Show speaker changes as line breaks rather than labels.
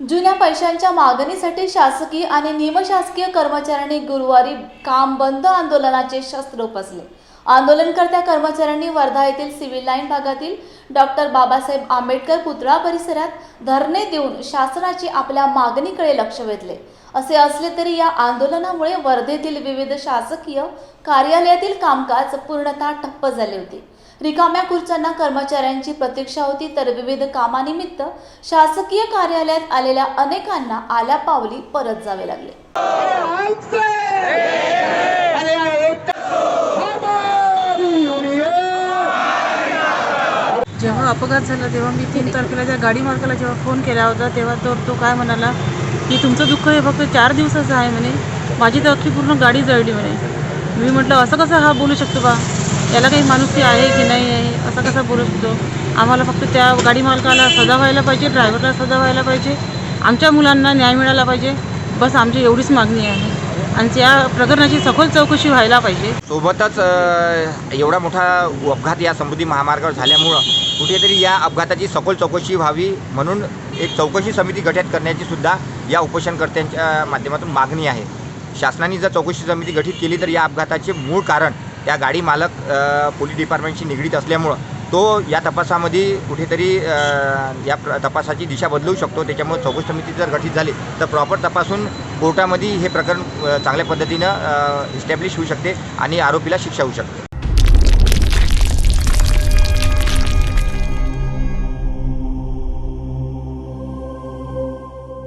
जुन्या पैशांच्या मागणीसाठी शासकीय आणि निमशासकीय कर्मचाऱ्यांनी गुरुवारी काम बंद आंदोलनाचे शस्त्र उपसले. आंदोलनकर्त्या कर्मचाऱ्यांनी वर्धा येथील सिव्हिल लाईन भागातील डॉक्टर बाबासाहेब आंबेडकर पुतळा परिसरात धरणे देऊन शासनाची आपल्या मागणीकडे लक्ष वेधले. असे असले तरी या आंदोलनामुळे वर्धेतील विविध शासकीय कार्यालयातील कामकाज पूर्णतः ठप्प झाले होते. रिकाम्या खुर्च्यांना कर्मचाऱ्यांची प्रतीक्षा होती तर विविध कामानिमित्त शासकीय कार्यालयात आलेल्या अनेकांना आल्या पावली परत जावे लागले.
जेव्हा अपघात झाला तेव्हा मी तीन तारखेला त्या गाडी मालकाला जेव्हा फोन केला होता तेव्हा तो तो काय म्हणाला की तुमचं दुःख हे फक्त चार दिवसाचं आहे म्हणे. माझी तर अख्खी पूर्ण गाडी जळली म्हणे. मी म्हटलं असं कसं हा बोलू शकतो बा? याला काही माणुसकी आहे की नाही आहे? असं कसं बोलू शकतो? आम्हाला फक्त त्या गाडी मालकाला सजा व्हायला पाहिजे ड्रायव्हरला सजा व्हायला पाहिजे आमच्या मुलांना न्याय मिळाला पाहिजे. बस आमची एवढीच मागणी आहे. आणि त्या प्रकरणाची सखोल चौकशी व्हायला पाहिजे.
सोबतच एवढा मोठा अपघात या समृद्धी महामार्गावर झाल्यामुळं कुठेतरी या अपघाताची सखोल चौकशी व्हावी म्हणून एक चौकशी समिती गठीत करण्याची सुद्धा या उपोषणकर्त्यांच्या माध्यमातून मागणी आहे. शासनाने जर चौकशी समिती गठीत केली तर या अपघाताचे मूळ कारण त्या गाडी मालक पोलीस डिपार्टमेंटशी निगडीत असल्यामुळं तो या तपासामध्ये कुठेतरी या प्र- तपासाची दिशा बदलू शकतो. त्याच्यामुळे चौकशी समिती जर गठीत झाली तर प्रॉपर तपासून कोर्टामध्ये हे प्रकरण चांगल्या पद्धतीनं इस्टॅब्लिश होऊ शकते आणि आरोपीला शिक्षा होऊ शकते.